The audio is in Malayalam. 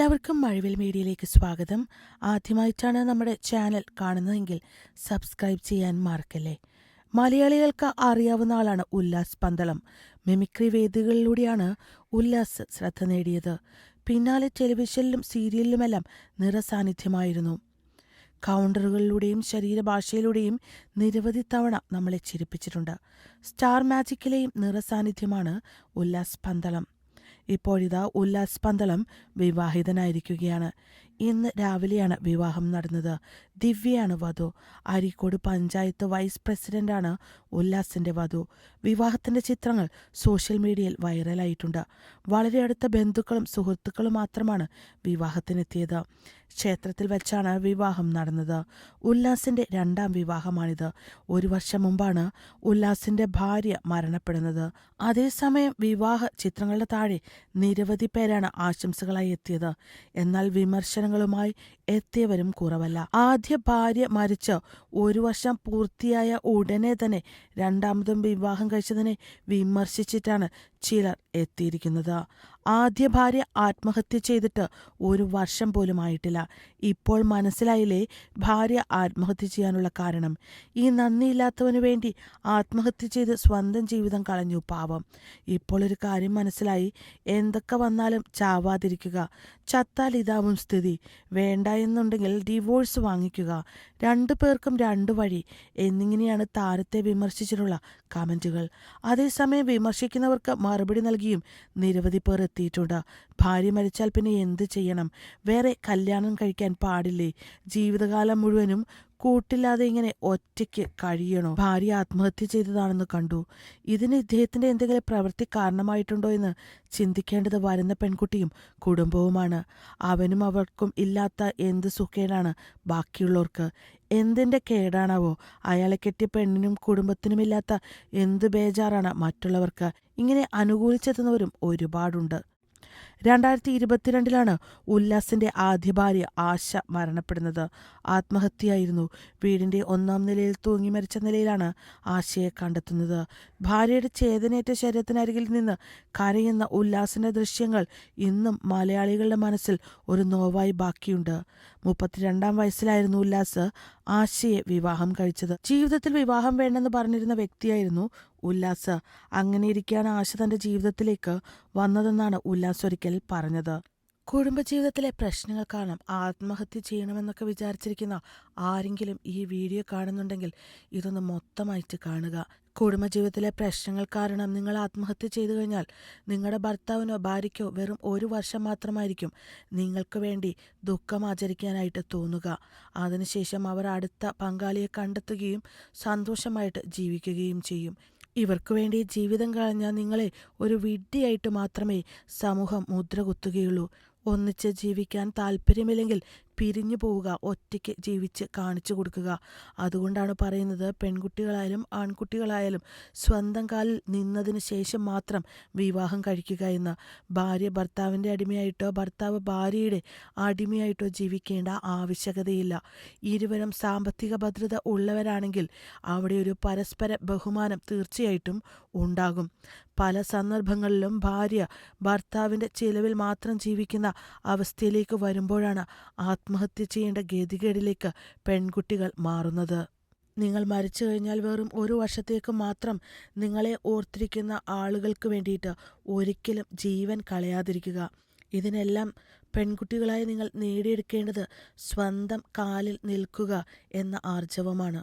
എല്ലാവർക്കും മഴവിൽ മീഡിയയിലേക്ക് സ്വാഗതം. ആദ്യമായിട്ടാണ് നമ്മുടെ ചാനൽ കാണുന്നതെങ്കിൽ സബ്സ്ക്രൈബ് ചെയ്യാൻ മറക്കല്ലേ. മലയാളികൾക്ക് അറിയാവുന്ന ആളാണ് ഉല്ലാസ് പന്തളം. മിമിക്രി വേദികളിലൂടെയാണ് ഉല്ലാസ് ശ്രദ്ധ നേടിയത്. പിന്നാലെ ടെലിവിഷനിലും സീരിയലിലുമെല്ലാം നിറസാന്നിധ്യമായിരുന്നു. കൗണ്ടറുകളിലൂടെയും ശരീരഭാഷയിലൂടെയും നിരവധി തവണ നമ്മളെ ചിരിപ്പിച്ചിട്ടുണ്ട്. സ്റ്റാർ മാജിക്കിലെയും നിറസാന്നിധ്യമാണ് ഉല്ലാസ് പന്തളം. ഇപ്പോഴിതാ ഉല്ലാസ് പന്തളം വിവാഹിതനായിരിക്കുകയാണ്. ഇന്ന് രാവിലെയാണ് വിവാഹം നടന്നത്. ദിവ്യയാണ് വധു. അരീക്കോട് പഞ്ചായത്ത് വൈസ് പ്രസിഡന്റാണ് ഉല്ലാസിന്റെ വധു. വിവാഹത്തിന്റെ ചിത്രങ്ങൾ സോഷ്യൽ മീഡിയയിൽ വൈറലായിട്ടുണ്ട്. വളരെ അടുത്ത ബന്ധുക്കളും സുഹൃത്തുക്കളും മാത്രമാണ് വിവാഹത്തിനെത്തിയത്. ക്ഷേത്രത്തിൽ വെച്ചാണ് വിവാഹം നടന്നത്. ഉല്ലാസിന്റെ രണ്ടാം വിവാഹമാണിത്. ഒരു വർഷം മുമ്പാണ് ഉല്ലാസിന്റെ ഭാര്യ മരണപ്പെടുന്നത്. അതേസമയം വിവാഹ ചിത്രങ്ങളുടെ താഴെ നിരവധി പേരാണ് ആശംസകളായി എത്തിയത്. എന്നാൽ വിമർശനങ്ങളുമായി എത്തിയവരും കുറവല്ല. ആദ്യ ഭാര്യ മരിച്ച് ഒരു വർഷം പൂർത്തിയായ ഉടനെ തന്നെ രണ്ടാമതും വിവാഹം കഴിച്ചതിനെ വിമർശിച്ചിട്ടാണ് ചിലർ എത്തിയിരിക്കുന്നത്. ആദ്യ ഭാര്യ ആത്മഹത്യ ചെയ്തിട്ട് ഒരു വർഷം പോലും ആയിട്ടില്ല. ഇപ്പോൾ മനസ്സിലായില്ലേ? ഭാര്യ ആത്മഹത്യ ചെയ്യാനുള്ള കാരണം. ഈ നന്ദിയില്ലാത്തവന് വേണ്ടി ആത്മഹത്യ ചെയ്ത് സ്വന്തം ജീവിതം കളഞ്ഞു പാവം. ഇപ്പോൾ ഒരു കാര്യം മനസ്സിലായി. എന്തൊക്കെ വന്നാലും ചാവാതിരിക്കുക. ചത്താൽ ഇതാവും സ്ഥിതി. വേണ്ട എന്നുണ്ടെങ്കിൽ ഡിവോഴ്സ് വാങ്ങിക്കുക. രണ്ടു പേർക്കും രണ്ടു വഴി എന്നിങ്ങനെയാണ് താരത്തെ വിമർശിച്ചിട്ടുള്ള കമന്റുകൾ അതേസമയം വിമർശിക്കുന്നവർക്ക് മറുപടി നൽകിയും നിരവധി പേർ എത്തിയിട്ടുണ്ട്. ഭാര്യ മരിച്ചാൽ പിന്നെ എന്ത് ചെയ്യണം? വേറെ കല്യാണം കഴിക്കാൻ പാടില്ലേ? ജീവിതകാലം മുഴുവനും കൂട്ടില്ലാതെ ഇങ്ങനെ ഒറ്റയ്ക്ക് കഴിയണോ? ഭാര്യ ആത്മഹത്യ ചെയ്തതാണെന്ന് കണ്ടു. ഇതിന് ഇദ്ദേഹത്തിന്റെ എന്തെങ്കിലും പ്രവൃത്തി കാരണമായിട്ടുണ്ടോ എന്ന് ചിന്തിക്കേണ്ടത് വരുന്ന പെൺകുട്ടിയും കുടുംബവുമാണ്. അവനും അവർക്കും ഇല്ലാത്ത എന്ത് സുഖേനാണ് ബാക്കിയുള്ളവർക്ക്? എന്തിന്റെ കേടാണാവോ? അയാളെ കെട്ടിയ പെണ്ണിനും കുടുംബത്തിനും ഇല്ലാത്ത എന്ത് ബേജാറാണ് മറ്റുള്ളവർക്ക്? ഇങ്ങനെ അനുകൂലിച്ചെത്തുന്നവരും ഒരുപാടുണ്ട്. രണ്ടായിരത്തി ഇരുപത്തിരണ്ടിലാണ് ഉല്ലാസിന്റെ ആദ്യ ഭാര്യ ആശ മരണപ്പെടുന്നത്. ആത്മഹത്യയായിരുന്നു. വീടിന്റെ ഒന്നാം നിലയിൽ തൂങ്ങി മരിച്ച നിലയിലാണ് ആശയെ കണ്ടെത്തുന്നത്. ഭാര്യയുടെ ചേതനേറ്റ ശരീരത്തിനരികിൽ നിന്ന് കരയുന്ന ഉല്ലാസിന്റെ ദൃശ്യങ്ങൾ ഇന്നും മലയാളികളുടെ മനസ്സിൽ ഒരു നോവായി ബാക്കിയുണ്ട്. മുപ്പത്തിരണ്ടാം വയസ്സിലായിരുന്നു ഉല്ലാസ് ആശയെ വിവാഹം കഴിച്ചത്. ജീവിതത്തിൽ വിവാഹം വേണ്ടെന്ന് പറഞ്ഞിരുന്ന വ്യക്തിയായിരുന്നു ഉല്ലാസ്. അങ്ങനെയിരിക്കെയാണ് ആശ തന്റെ ജീവിതത്തിലേക്ക് വന്നതെന്നാണ് ഉല്ലാസ് ഒരിക്കൽ പറഞ്ഞത്. കുടുംബജീവിതത്തിലെ പ്രശ്നങ്ങൾ കാരണം ആത്മഹത്യ ചെയ്യണമെന്നൊക്കെ വിചാരിച്ചിരിക്കുന്ന ആരെങ്കിലും ഈ വീഡിയോ കാണുന്നുണ്ടെങ്കിൽ ഇതൊന്ന് മൊത്തമായിട്ട് കാണുക. കുടുംബജീവിതത്തിലെ പ്രശ്നങ്ങൾ കാരണം നിങ്ങൾ ആത്മഹത്യ ചെയ്തു കഴിഞ്ഞാൽ നിങ്ങളുടെ ഭർത്താവിനോ ഭാര്യയ്ക്കോ വെറും ഒരു വർഷം മാത്രമായിരിക്കും നിങ്ങൾക്ക് വേണ്ടി ദുഃഖം ആചരിക്കാനായിട്ട് തോന്നുക. അതിനുശേഷം അവർ അടുത്ത പങ്കാളിയെ കണ്ടെത്തുകയും സന്തോഷമായിട്ട് ജീവിക്കുകയും ചെയ്യും. ഇവർക്ക് വേണ്ടി ജീവിതം കളഞ്ഞ നിങ്ങളെ ഒരു വിഡ്ഢിയായിട്ട് മാത്രമേ സമൂഹം മുദ്ര കുത്തുകയുള്ളൂ ഒന്നിച്ച് ജീവിക്കാൻ താല്പര്യമില്ലെങ്കിൽ പിരിഞ്ഞു പോവുക ഒറ്റയ്ക്ക് ജീവിച്ച് കാണിച്ചു കൊടുക്കുക. അതുകൊണ്ടാണ് പറയുന്നത് പെൺകുട്ടികളായാലും ആൺകുട്ടികളായാലും സ്വന്തം കാലിൽ നിന്നതിന് ശേഷം മാത്രം വിവാഹം കഴിക്കുക എന്ന്. ഭാര്യ ഭർത്താവിന്റെ അടിമയായിട്ടോ ഭർത്താവ് ഭാര്യയുടെ അടിമയായിട്ടോ ജീവിക്കേണ്ട ആവശ്യകതയില്ല. ഇരുവരും സാമ്പത്തിക ഭദ്രത ഉള്ളവരാണെങ്കിൽ അവിടെ ഒരു പരസ്പര ബഹുമാനം തീർച്ചയായിട്ടും ഉണ്ടാകും. പല സന്ദർഭങ്ങളിലും ഭാര്യ ഭർത്താവിന്റെ ചിലവിൽ മാത്രം ജീവിക്കുന്ന അവസ്ഥയിലേക്ക് വരുമ്പോഴാണ് ആത്മഹത്യ ചെയ്യേണ്ട ഗതികേടിലേക്ക് പെൺകുട്ടികൾ മാറുന്നത്. നിങ്ങൾ മരിച്ചു കഴിഞ്ഞാൽ വെറും ഒരു വർഷത്തേക്ക് മാത്രം നിങ്ങളെ ഓർത്തിരിക്കുന്ന ആളുകൾക്ക് വേണ്ടിയിട്ട് ഒരിക്കലും ജീവൻ കളയാതിരിക്കുക. ഇതിനെല്ലാം പെൺകുട്ടികളായി നിങ്ങൾ നേടിയെടുക്കേണ്ടത് സ്വന്തം കാലിൽ നിൽക്കുക എന്ന ആർജവമാണ്.